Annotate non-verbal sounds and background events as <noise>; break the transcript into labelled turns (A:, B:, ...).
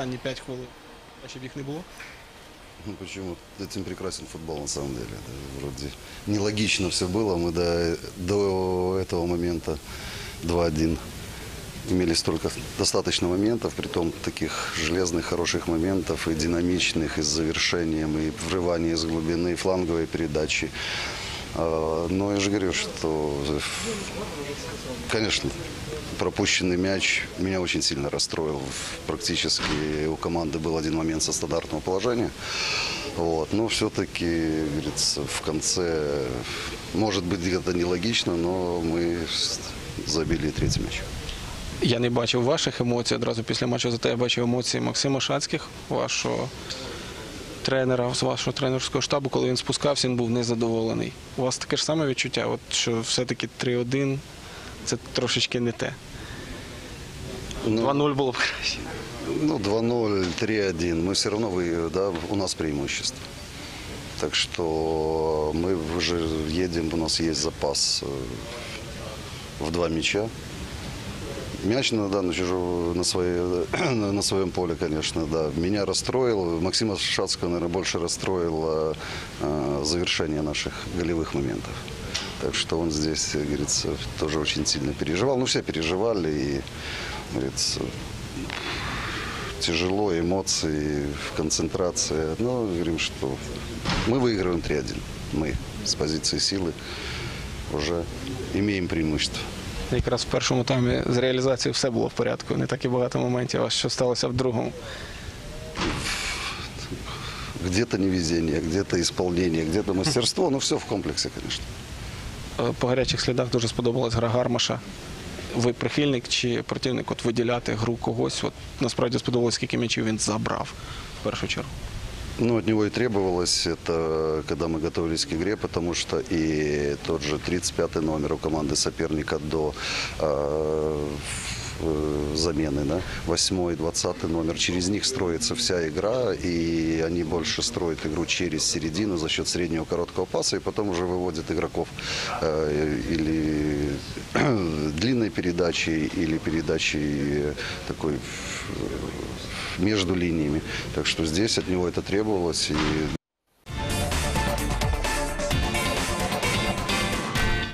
A: останні 5 хвилин. Щоб їх не було?
B: Ну почему? Этим прекрасен футбол на самом деле. Это вроде нелогично все было. Мы до, до этого момента 2-1 имели столько достаточно моментов, притом таких железных, хороших моментов, и динамичных, и с завершением, и врывание из глубины, и фланговой передачи. А, Но я же говорю, что, конечно, пропущенный мяч меня очень сильно расстроил. Практически у команды был один момент со стандартного положения. Вот. Но все-таки, говорится, в конце, может быть, где-то нелогично, но мы забили третий мяч.
A: Я не бачив ваших емоцій одразу після матчу, зате я бачив емоції Максима Шацьких, вашого тренера, з вашого тренерського штабу, коли він спускався, він був незадоволений. У вас таке ж саме відчуття, от, що все-таки 3-1 це трошечки не те.
B: Ну,
A: 2-0 було б краще.
B: Ну, 2-0, 3-1. Мы все равно, вы, да, у нас преимущество. Так что мы уже едем, у нас есть запас э, в два мяча. Мяч на, да, на, чужого, <clears throat> на, на своем поле, конечно, да. Меня расстроил, Максима Шацкого, наверное, больше расстроило э, завершение наших голевых моментов. Так что он здесь, как говорится, тоже очень сильно переживал. Ну, все переживали и, говорится, тяжело, эмоции, концентрация. Но говорим, что мы выигрываем 3-1. Мы с позиции силы уже имеем преимущество.
A: Якраз в першому таймі з реалізацією все було в порядку. Не так і багато моментів, а що сталося в другому.
B: Где-то невезение, где-то исполнение, где-то мастерство. Ну, все в комплексе, конечно.
A: Е, По гарячих слідах дуже сподобалась гра Гармаша. Ви прихильник чи противник от виділяти гру когось? От насправді сподобалось, скільки м'ячів він забрав в першу чергу.
B: Ну, от него и требовалось, это когда мы готовились к игре, потому что и тот же 35-й номер у команды соперника до э, замены, да, 8 20 номер, через них строится вся игра, и они больше строят игру через середину за счет среднего короткого паса, и потом уже выводят игроков э, или <clears throat> длинной передачей, или передачей такой э, между линиями. Так что здесь от него это требовалось. И